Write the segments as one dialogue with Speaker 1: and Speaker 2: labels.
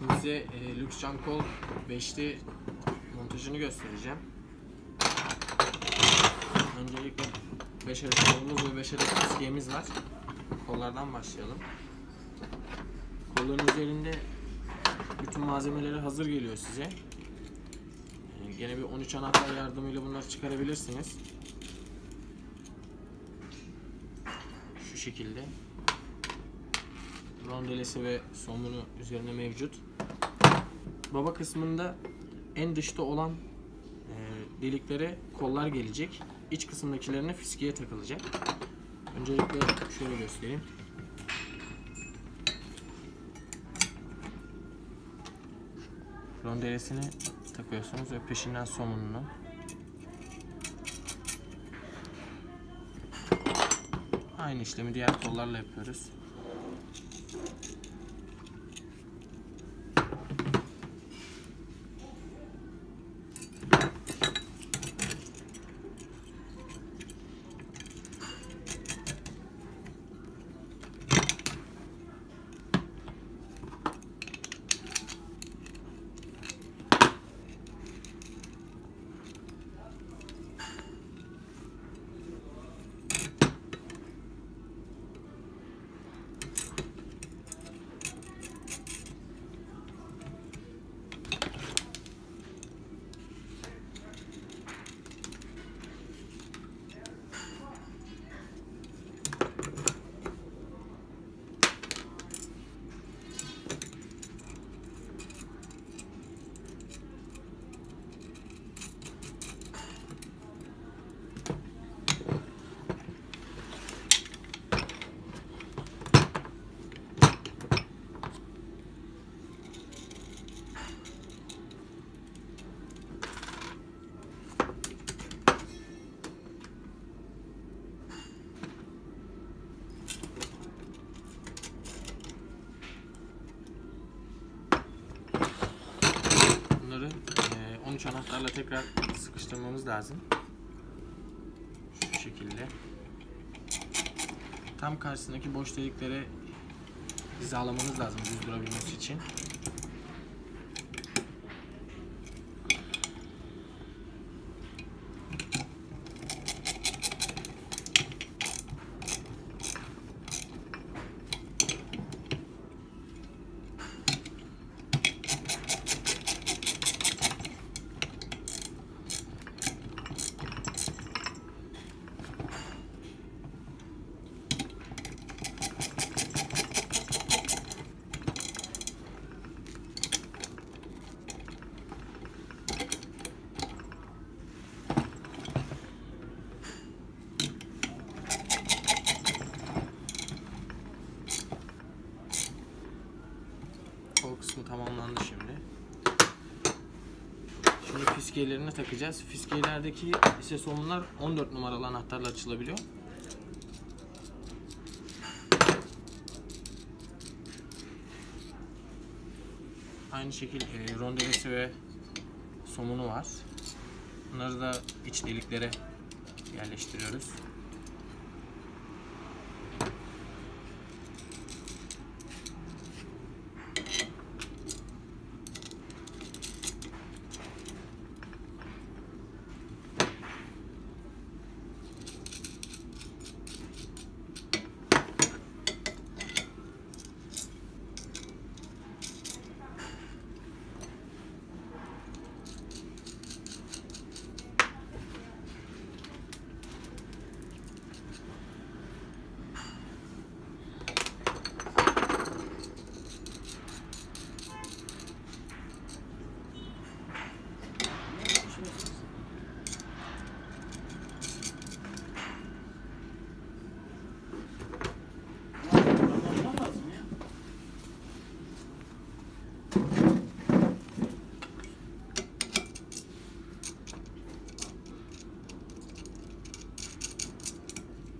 Speaker 1: Şimdi size e, Lux Jump Call 5'li montajını göstereceğim. Öncelikle 5 adet kolumuz ve 5 adet fiskiyemiz var. Kollardan başlayalım. Kolların üzerinde bütün malzemeleri hazır geliyor size. Ee, Gene bir 13 anahtar yardımıyla bunları çıkarabilirsiniz. Şu şekilde. Rondelesi ve somunu üzerine mevcut. Baba kısmında en dışta olan e, deliklere kollar gelecek. İç kısımdakilerine fiskiye takılacak. Öncelikle şöyle göstereyim. Rondelesini takıyorsunuz ve peşinden somununu. Aynı işlemi diğer kollarla yapıyoruz. Bunları eee, 13 anahtarla tekrar sıkıştırmamız lazım. Şu şekilde. Tam karşısındaki boş deliklere hizalamanız lazım düz durabilmesi için. Kol kısmı tamamlandı şimdi. Şimdi fiskiyelerini takacağız. Fiskiyelerdeki ise somunlar 14 numaralı anahtarla açılabiliyor. Aynı şekilde e, rondelesi ve somunu var. Bunları da iç deliklere yerleştiriyoruz.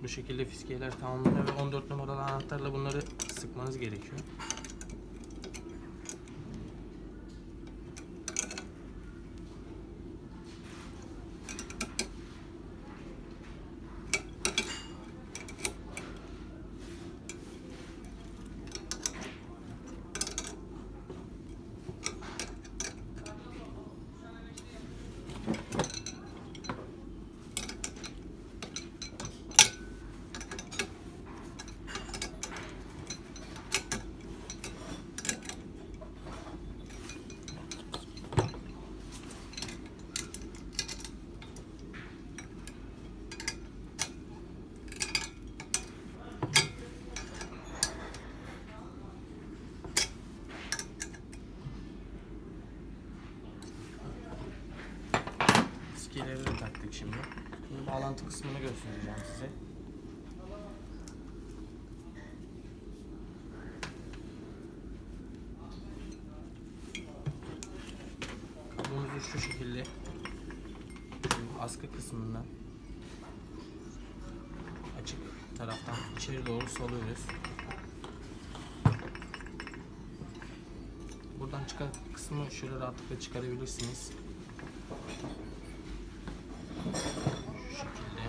Speaker 1: Bu şekilde fiskiyeler tamamlanıyor ve 14 numaralı anahtarla bunları sıkmanız gerekiyor. fiskiyeleri de taktık şimdi. Şimdi bağlantı kısmını göstereceğim size. Kablomuzu şu şekilde askı kısmından açık taraftan içeri doğru salıyoruz. Buradan çıkan kısmı şöyle rahatlıkla çıkarabilirsiniz. Şu şekilde.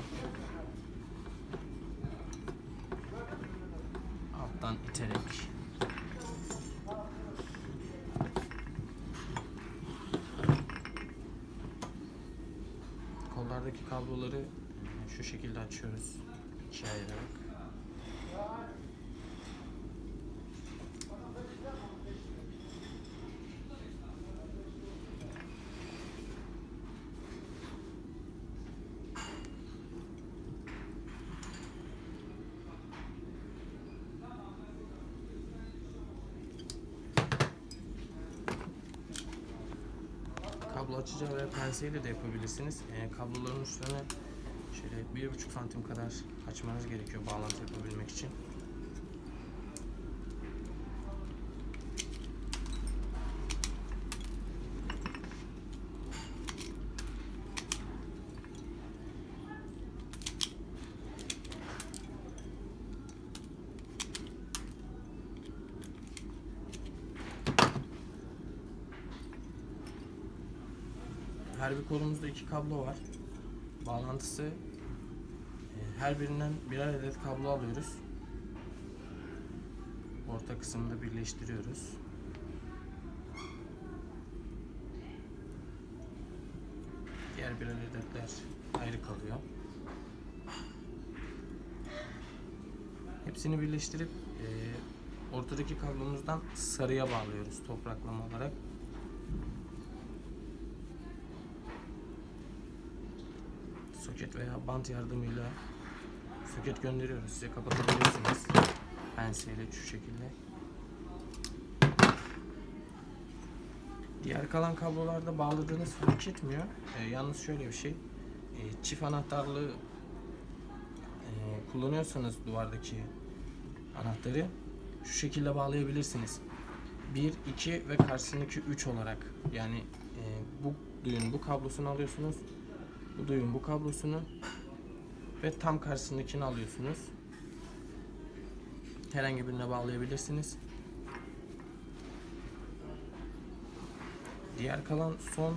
Speaker 1: Alttan iterek. Kollardaki kabloları e, şu şekilde açıyoruz. ikiye kablo açacağı veya penseyle de yapabilirsiniz. Ee, kabloların uçlarını şöyle bir buçuk santim kadar açmanız gerekiyor bağlantı yapabilmek için. Her bir kolumuzda iki kablo var. Bağlantısı e, her birinden birer adet kablo alıyoruz. Orta kısımda birleştiriyoruz. Diğer birer adetler ayrı kalıyor. Hepsini birleştirip e, ortadaki kablomuzdan sarıya bağlıyoruz topraklama olarak. Veya bant yardımıyla soket gönderiyoruz. Size kapatabilirsiniz. Penseyle şu şekilde. Diğer kalan kablolarda bağladığınız fark etmiyor. Ee, yalnız şöyle bir şey. Ee, çift anahtarlı e, kullanıyorsanız duvardaki anahtarı şu şekilde bağlayabilirsiniz. 1, 2 ve karşısındaki 3 olarak. Yani e, bu düğün bu kablosunu alıyorsunuz. Bu duyun bu kablosunu ve tam karşısındakini alıyorsunuz. Herhangi birine bağlayabilirsiniz. Diğer kalan son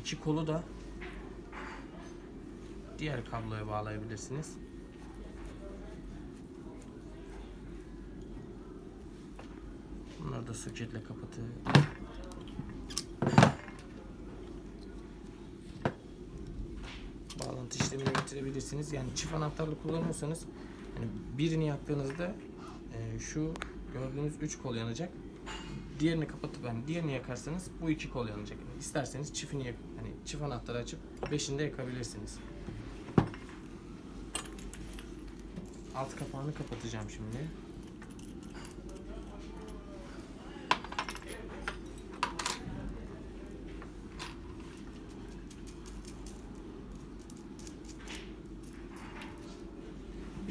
Speaker 1: iki kolu da diğer kabloya bağlayabilirsiniz. Bunları da soketle kapatıp bağlantı işlemini bitirebilirsiniz. Yani çift anahtarlı kullanıyorsanız hani birini yaktığınızda e, şu gördüğünüz 3 kol yanacak. Diğerini kapatıp yani diğerini yakarsanız bu iki kol yanacak. Yani isterseniz çiftini yak hani çift anahtarı açıp beşini de yakabilirsiniz. Alt kapağını kapatacağım şimdi.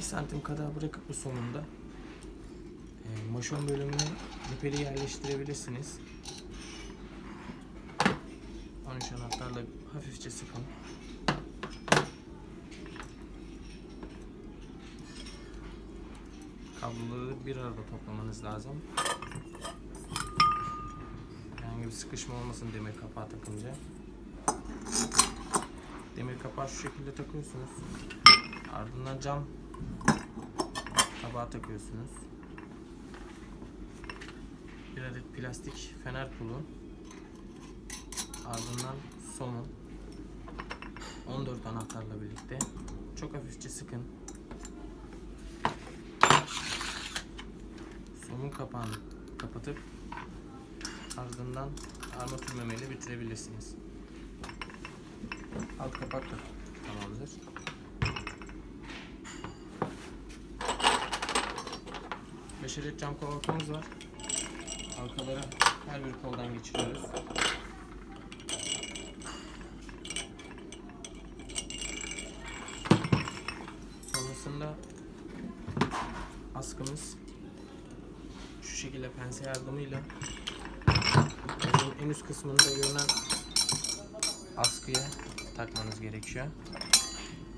Speaker 1: Santim kadar bırakıp bu sonunda e, maşon bölümüne liperi yerleştirebilirsiniz. 13 anahtarla hafifçe sıkın. Kabloları bir arada toplamanız lazım. Herhangi bir sıkışma olmasın demir kapağı takınca. Demir kapağı şu şekilde takıyorsunuz. Ardından cam tabağa takıyorsunuz. Bir adet plastik fener pulu. Ardından somun. 14 anahtarla birlikte. Çok hafifçe sıkın. Somun kapağını kapatıp ardından armatür memeyle bitirebilirsiniz. Alt kapak da tamamdır. Beşerik cam kolakamız var. Halkaları her bir koldan geçiriyoruz. Sonrasında askımız şu şekilde pense yardımıyla en üst kısmında görünen askıya takmanız gerekiyor.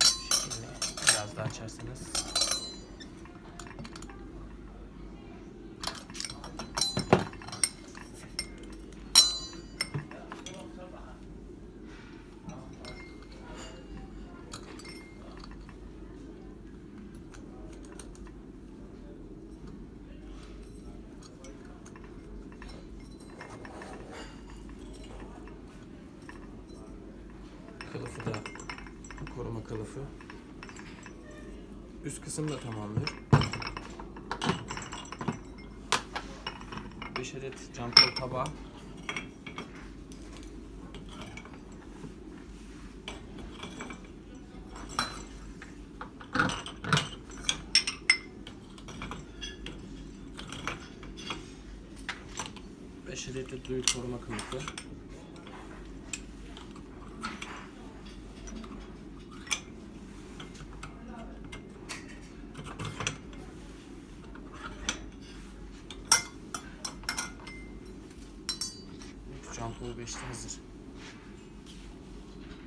Speaker 1: Şu şekilde biraz daha açarsanız Kılıfı da koruma kılıfı. Üst kısım da tamamdır. 5 adet cam kol tabağı. Beş adet de duyu koruma kılıfı.